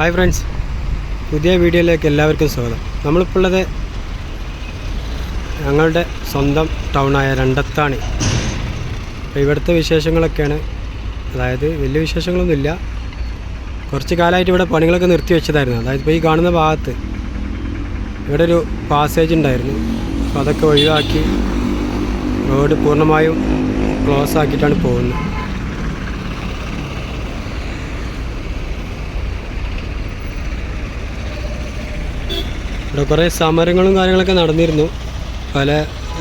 Hi friends. പുതിയ വീഡിയോയിലേക്ക് എല്ലാവർക്കും സ്വാഗതം. നമ്മളിപ്പോൾ ഉള്ളത് ഞങ്ങളുടെ സ്വന്തം ടൗണായ രണ്ടത്താണി. അപ്പോൾ ഇവിടുത്തെ വിശേഷങ്ങളൊക്കെയാണ്. അതായത് വലിയ വിശേഷങ്ങളൊന്നുമില്ല. കുറച്ച് കാലമായിട്ട് ഇവിടെ പണികളൊക്കെ നിർത്തി വെച്ചതായിരുന്നു. അതായത് ഇപ്പോൾ ഈ കാണുന്ന ഭാഗത്ത് ഇവിടെ ഒരു പാസേജ് ഉണ്ടായിരുന്നു. അപ്പോൾ അതൊക്കെ ഒഴിവാക്കി റോഡ് പൂർണമായും ക്ലോസ് ആക്കിയിട്ടാണ് പോകുന്നത്. ഇവിടെ കുറേ സമരങ്ങളും കാര്യങ്ങളൊക്കെ നടന്നിരുന്നു പല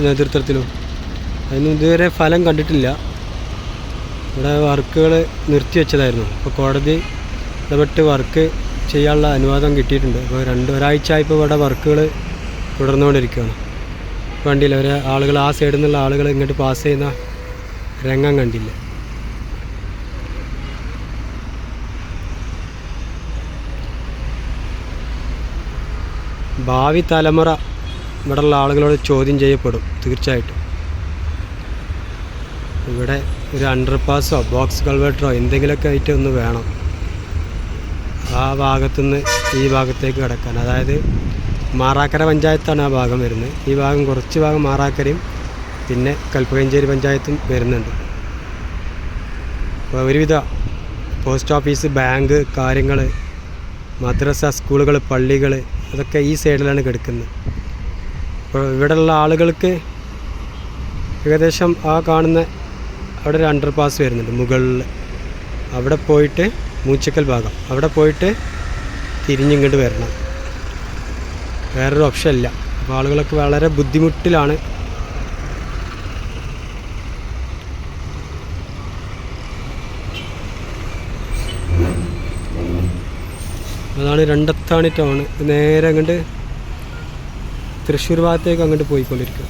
നേതൃത്വത്തിലും. അതിനും ഇതുവരെ ഫലം കണ്ടിട്ടില്ല. ഇവിടെ വർക്കുകൾ നിർത്തിവെച്ചതായിരുന്നു അപ്പോൾ കോടതി ഇടപെട്ട് വർക്ക് ചെയ്യാനുള്ള അനുവാദം കിട്ടിയിട്ടുണ്ട്. അപ്പോൾ രണ്ട് ഒരാഴ്ച ആയപ്പോൾ ഇവിടെ വർക്കുകൾ തുടർന്നുകൊണ്ടിരിക്കുകയാണ്. കണ്ടില്ല ഒരു ആളുകൾ ആ സൈഡിൽ നിന്നുള്ള ആളുകൾ ഇങ്ങോട്ട് പാസ് ചെയ്യുന്ന രംഗം കണ്ടില്ല. ഭാവി തലമുറ ഇവിടെയുള്ള ആളുകളോട് ചോദ്യം ചെയ്യപ്പെടും തീർച്ചയായിട്ടും. ഇവിടെ ഒരു അണ്ടർപാസോ ബോക്സ് കൾവേറ്ററോ എന്തെങ്കിലുമൊക്കെ ആയിട്ട് ഒന്ന് വേണം. ആ ഭാഗത്തുനിന്ന് ഈ ഭാഗത്തേക്ക് കിടക്കാൻ. അതായത് മാറാക്കര പഞ്ചായത്താണ് ആ ഭാഗം വരുന്നത്. ഈ ഭാഗം കുറച്ച് ഭാഗം മാറാക്കരയും പിന്നെ കൽപ്പകഞ്ചേരി പഞ്ചായത്തും വരുന്നുണ്ട്. അപ്പോൾ ഒരുവിധ പോസ്റ്റ് ഓഫീസ് ബാങ്ക് കാര്യങ്ങൾ മദ്രസ സ്കൂളുകൾ പള്ളികൾ അതൊക്കെ ഈ സൈഡിലാണ് കിടക്കുന്നത്. അപ്പോൾ ഇവിടെയുള്ള ആളുകൾക്ക് ഏകദേശം ആ കാണുന്ന അവിടെ ഒരു അണ്ടർ പാസ് വരുന്നുണ്ട് മുകളിൽ അവിടെ പോയിട്ട് മൂച്ചക്കൽ ഭാഗം. അവിടെ പോയിട്ട് തിരിഞ്ഞിങ്ങോട്ട് വരണം. വേറൊരു ഓപ്ഷൻ ഇല്ല. അപ്പോൾ ആളുകളൊക്കെ വളരെ ബുദ്ധിമുട്ടിലാണ് അതാണ് രണ്ടത്താണി ടൗൺ നേരെ അങ്ങോട്ട് തൃശ്ശൂർ ഭാഗത്തേക്ക് അങ്ങോട്ട് പോയിക്കൊണ്ടിരിക്കുക.